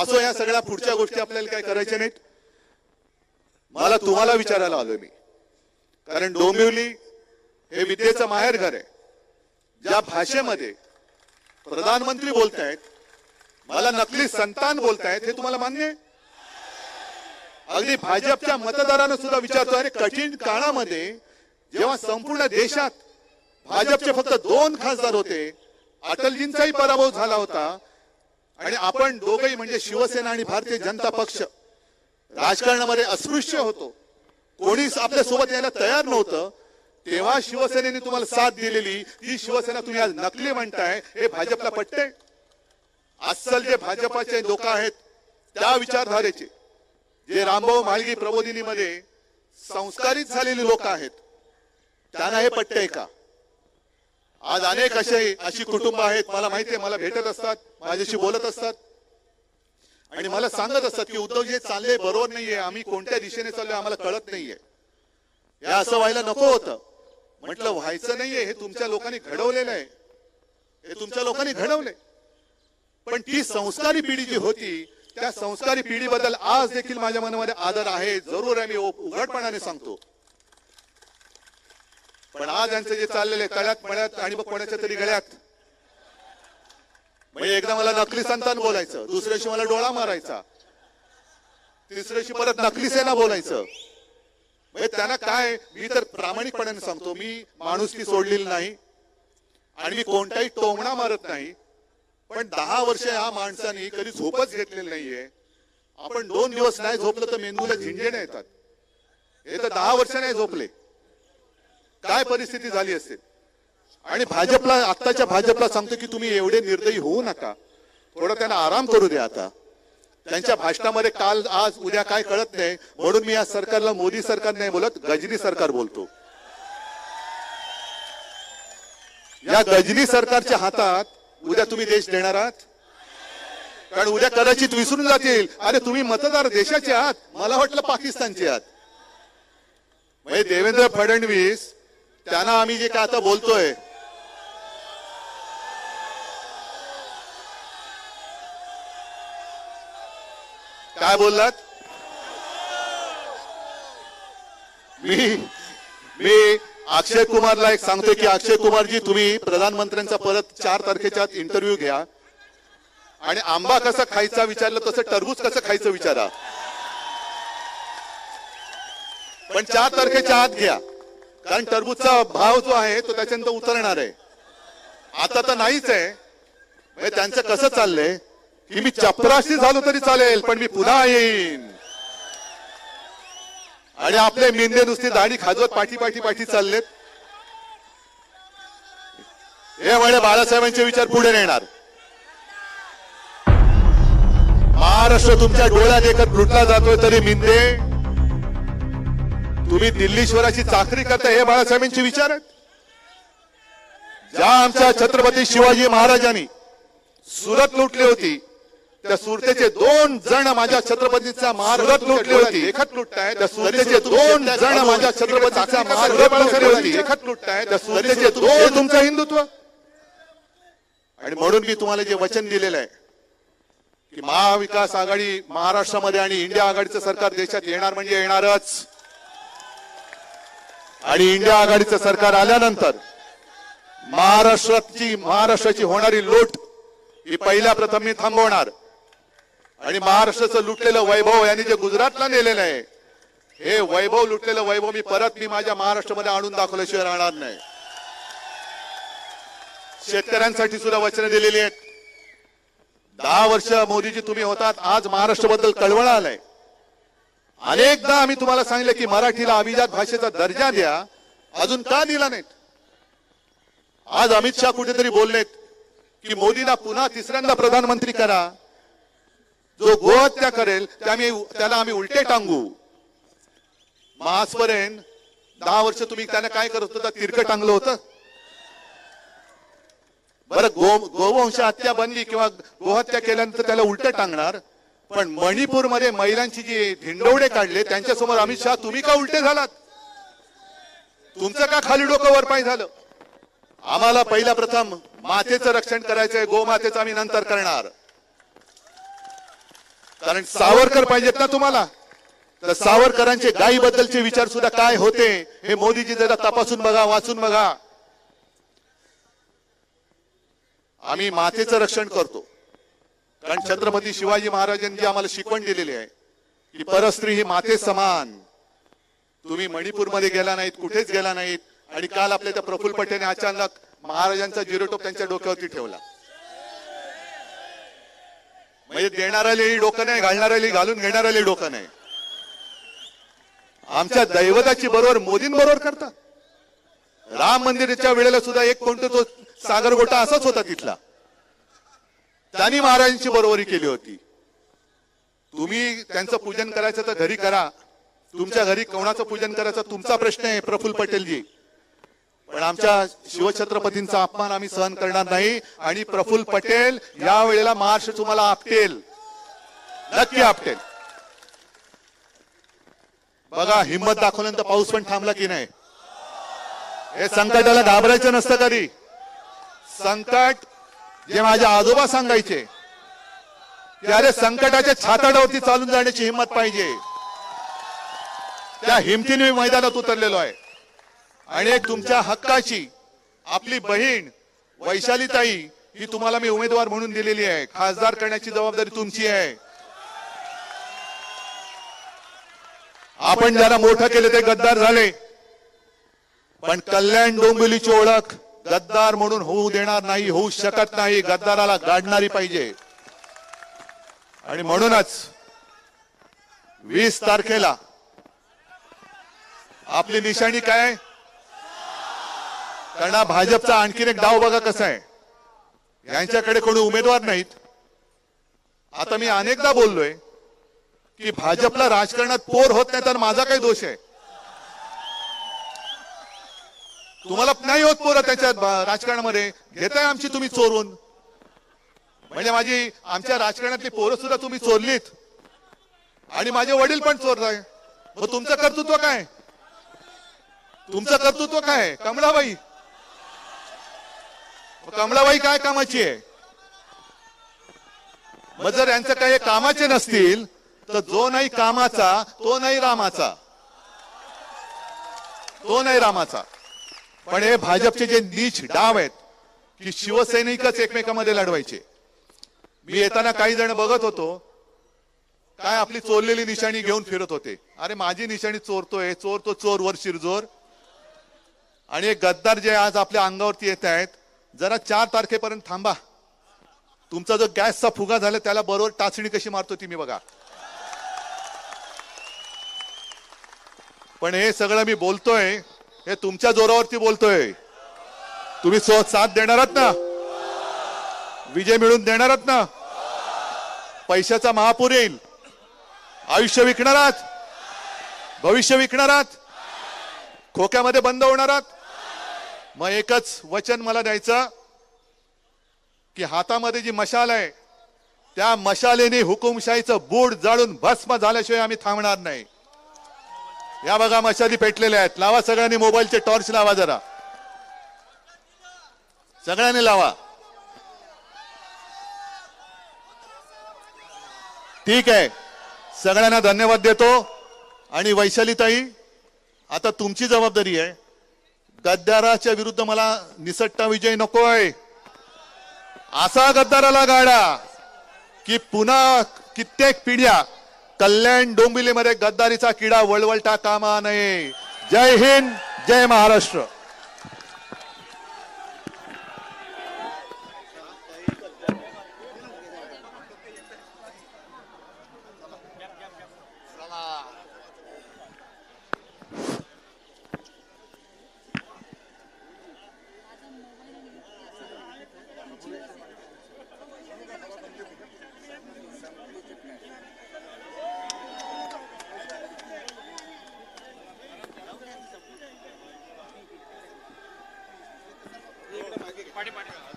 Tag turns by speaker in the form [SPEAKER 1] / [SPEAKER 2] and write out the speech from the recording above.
[SPEAKER 1] असो या सगळ्या पुढच्या गोष्टी आपल्याला काय करायच्या नाहीत? मला तुम्हाला विचारायला आलोय मी. कारण डोंबिवली हे विद्येचं माहेर घर आहे. ज्या भाषेमध्ये प्रधानमंत्री बोलतायत मला नकली संतान बोलतायत हे तुम्हाला मान्य आहे? अगदी भाजपच्या मतदारांना सुद्धा विचारतो अरे कठीण काळामध्ये जेव्हा संपूर्ण देशात भाजपचे फक्त दोन खासदार होते अटलजींचाही पराभव झाला होता आणि आपण दोघही म्हणजे शिवसेना आणि भारतीय जनता पक्ष राजकारणामध्ये अस्पृश्य होतो. कोणीच आपल्यासोबत यायला तयार नव्हतं. तेव्हा शिवसेनेने तुम्हाला साथ दिलेली ती शिवसेना तुम्ही आज नकली म्हणताय हे भाजपला पटते अस्सल जे भाजपाचे लोक आहेत त्या विचारधारेचे जे रामभाऊ मालगी प्रबोधिनीमध्ये संस्कारित झालेली लोक आहेत त्यांना हे पटतंय का? आज अनेक असे अशी कुटुंब आहेत मला माहिती आहे मला भेटत असतात माझ्याशी बोलत असतात. आणि मला सांगत असतात की उद्धव जे चालले बरोबर नाहीये आम्ही कोणत्या दिशेने चाललोय आम्हाला कळत नाहीये. हे असं व्हायला नको होतं. म्हटलं व्हायचं नाहीये हे तुमच्या लोकांनी घडवलेलं आहे. हे तुमच्या लोकांनी घडवले पण ती संस्कारी पिढी जी होती त्या संस्कारी पिढीबद्दल आज देखील माझ्या मनामध्ये आदर आहे. जरूर आहे मी उघडपणाने सांगतो. पण आज यांचं जे चाललेलं आहे तळ्यात मळ्यात आणि मग कोणाच्या तरी गळ्यात. म्हणजे एकदा मला नकली संतान बोलायचं दुसऱ्याशी मला डोळा मारायचा तिसऱ्याशी परत नकली सेना बोलायचं. म्हणजे त्यांना काय मी तर प्रामाणिकपणाने सांगतो मी माणुसकी सोडलेली नाही आणि मी कोणताही टोमणा मारत नाही. पण दहा वर्ष ह्या माणसाने कधी झोपच घेतलेली नाहीये. आपण दोन दिवस नाही झोपलं तर मेंदूला झिंजेने येतात. हे तर दहा वर्ष नाही झोपले. काय परिस्थिती झाली असेल? आणि भाजपला आत्ताच्या भाजपला सांगतो की तुम्ही एवढे निर्दयी होऊ नका. थोडं त्यांना आराम करू द्या आता. त्यांच्या भाषणामध्ये काल आज उद्या काय कळत नाही. म्हणून मी या सरकारला मोदी सरकार नाही बोलत गजनी सरकार बोलतो. या गजनी सरकारच्या हातात उद्या तुम्ही देश देणार आहात? कारण उद्या कदाचित विसरून जातील. अरे तुम्ही मतदार देशाचे आहात. मला वाटलं पाकिस्तानचे आहात. म्हणजे देवेंद्र फडणवीस त्यांना आम्ही जे काय आता बोलतोय काय बोललात? मी मी अक्षय कुमारला एक सांगतोय की अक्षय कुमारजी तुम्ही प्रधानमंत्र्यांचा परत चार तारखेच्या आत इंटरव्ह्यू घ्या. आणि आंबा कसा खायचा विचारलं तसं टरबूज कसं खायचं विचारा. पण चार तारखेच्या आत घ्या. कारण टरबूजचा भाव जो आहे तो त्याच्यानंतर उतरणार आहे. आता तर नाहीच आहे. म्हणजे त्यांचं कसं चाललंय? की मी चपराशी झालो तरी चालेल पण मी पुन्हा येईन. आणि आपले मेंदे नुसती दाढी खाजवत पाठी पाठी पाठी चाललेत. हे म्हणे बाळासाहेबांचे विचार पुढे नेणार. महाराष्ट्र तुमच्या डोळ्यात एकत लुटला जातोय तरी मिंदे तुम्ही दिल्लीश्वराची चाकरी करताय हे बाळासाहेबांचे विचार आहेत? ज्या आमच्या छत्रपती शिवाजी महाराजांनी सुरत लुटली होती त्या सुरतेचे दोन जण माझ्या छत्रपतीचा महाराज लुटली होती. एकच लुटताय त्या सुरतेचे दोन जण माझ्या छत्रपतीचा महाराज लुटली होती. एकच लुटताय त्या सुरतेचे दोन तुमचं हिंदुत्व? आणि म्हणून मी तुम्हाला जे वचन दिलेलं आहे की महाविकास आघाडी महाराष्ट्रामध्ये आणि इंडिया आघाडीचं सरकार देशात येणार म्हणजे येणारच. आणि इंडिया आघाडीचं सरकार आल्यानंतर महाराष्ट्राची महाराष्ट्राची होणारी लूट ही पहिल्या प्रथम मी थांबवणार. आणि महाराष्ट्राचं लुटलेलं वैभव यांनी जे गुजरातला नेलेलं आहे हे वैभव लुटलेलं वैभव मी परत मी माझ्या महाराष्ट्रामध्ये आणून दाखवल्याशिवाय राहणार नाही. शेतकऱ्यांसाठी सुद्धा वचनं दिलेली आहेत. दहा वर्ष मोदीजी तुम्ही होतात आज महाराष्ट्राबद्दल कळवळ आलंय. अनेकदा आम्ही तुम्हाला सांगितलं की मराठीला अभिजात भाषेचा दर्जा द्या. अजून का दिला नाहीत? आज अमित शहा कुठेतरी बोललेत की मोदीला पुन्हा तिसऱ्यांदा प्रधानमंत्री करा. जो गोहत्या करेल त्या आम्ही त्याला आम्ही उलटे टांगू. मग आजपर्यंत दहा वर्ष तुम्ही त्यांना काय करत होता तिरकं टांगलं होतं? बरं गो गोवंश हत्या बनली किंवा गोहत्या केल्यानंतर त्याला उलट टांगणार? पण मणिपूरमध्ये महिलांची जी धिंडवडे काढले त्यांच्यासमोर अमित शहा तुम्ही का उलटे झालात? तुमचं का खाली डोकं वर पाय झालं? आम्हाला पहिला प्रथम मातेचं रक्षण करायचंय गोमातेचं आम्ही नंतर करणार. कारण सावरकर पाहिजेत ना तुम्हाला? तर सावरकरांचे गायीबद्दलचे विचार सुद्धा काय होते हे मोदीजी जरा तपासून बघा वाचून बघा. आम्ही मातेचं रक्षण करतो. कारण छत्रपती शिवाजी महाराजांनी आम्हाला शिकवण दिलेली आहे की परस्त्री ही माते समान. तुम्ही मणिपूरमध्ये गेला नाहीत कुठेच गेला नाहीत आणि काल आपल्या त्या प्रफुल्ल पटेलने अचानक महाराजांचा जिरोटोप त्यांच्या डोक्यावरती ठेवला. म्हणजे देणाऱ्यालाही डोकं नाही घालणाऱ्याला घालून घेणाऱ्याला डोकं नाही. आमच्या दैवताची बरोबर मोदींबरोबर करतात. राम मंदिराच्या वेळेला सुद्धा एक कोणता तो सागर गोटा असाच होता तिथला. त्यांनी महाराजांची बरोबरी केली होती. तुम्ही त्यांचं पूजन करायचं तर घरी करा. तुमच्या घरी कोणाचं पूजन करायचं तुमचा प्रश्न आहे प्रफुल्ल पटेलजी. पण आमच्या शिवछत्रपतींचा अपमान आम्ही सहन करणार नाही आणि प्रफुल्ल पटेल या वेळेला महाराष्ट्र तुम्हाला आपटेल. नक्की आपटेल. बघा हिंमत दाखवल्यानंतर पाऊस पण थांबला की नाही? हे संकटाला घाबरायचं नसतं कधी? संकट जे माझे आजोबा सांगायचे की अरे संकटाच्या छाताडावरती चालून जाण्याची हिंमत पाहिजे. त्या हिमतीने मी मैदानात उतरलेलो आहे. आणि एक तुमच्या हक्काची आपली बहीण वैशालीताई ही तुम्हाला मी उमेदवार म्हणून दिलेली आहे. खासदार करण्याची जबाबदारी तुमची आहे. आपण ज्याला मोठं केले ते गद्दार झाले. पण कल्याण डोंबिवलीची ओळख गद्दार म्हणून होऊ देणार नाही होऊ शकत नाही गद्दाराला गाडणारी पाहिजे. आणि म्हणूनच वीस तारखेला आपली निशाणी काय? कारण हा भाजपचा आणखीन एक डाव बघा कसा आहे. यांच्याकडे कोणी उमेदवार नाहीत. आता मी अनेकदा बोललोय की भाजपला राजकारणात पोर होत नाही तर माझा काही दोष आहे. तुम्हाला नाही होत पोरं त्याच्यात राजकारणामध्ये. घेताय आमची तुम्ही चोरून. म्हणजे माझी आमच्या राजकारणातली पोरं सुद्धा तुम्ही चोरलीत. आणि माझे वडील पण चोरताय मग तुमचं कर्तृत्व काय? तुमचं कर्तृत्व काय? कमलाबाई. कमळाबाई कमळाबाई काय कामाची आहे? मग जर यांचं काही कामाचे नसतील तर जो नाही कामाचा तो नाही रामाचा. तो नाही रामाचा. पण हे भाजपचे जे नीच डाव आहेत की शिवसैनिकच एकमेकांमध्ये लढवायचे. मी येताना काही जण बघत होतो काय आपली चोरलेली निशाणी घेऊन फिरत होते. अरे माझी निशाणी चोरतोय चोर तो चोर वर शिरजोर. आणि एक गद्दार जे आज आपल्या अंगावरती येत आहेत जरा चार तारखेपर्यंत थांबा. तुमचा जो गॅसचा फुगा झाला त्याला बरोबर टाचणी कशी मारतो ती मी बघा. पण हे सगळं मी बोलतोय हे तुमच्या जोरावरती बोलतोय. तुम्ही सो साथ देणार ना? विजय मिळून देणार ना? पैशाचा महापूर येईल. आयुष्य विकणार आहात. भविष्य विकणार आहात. खोक्यामध्ये बंद होणार आहात. मग एकच वचन मला द्यायचं की हातामध्ये जी मशाल आहे त्या मशालेने हुकुमशाहीचं बूड जाळून भस्म झाल्याशिवाय आम्ही थांबणार नाही. या बघा मशाली पेटलेल्या आहेत. लावा सगळ्यांनी मोबाईलचे टॉर्च लावा जरा. सगळ्यांनी लावा. ठीक आहे. सगळ्यांना धन्यवाद देतो. आणि वैशालीताई आता तुमची जबाबदारी आहे. गद्दाराच्या विरुद्ध मला निसट्टा विजय नकोय. असा गद्दाराला गाडा की पुन्हा कित्येक पिढ्या कल्याण डोंबिवलीमध्ये गद्दारीचा किडा वळवळता कामा नये. जय हिंद जय महाराष्ट्र. পাঠিয়ে পাঠিয়ে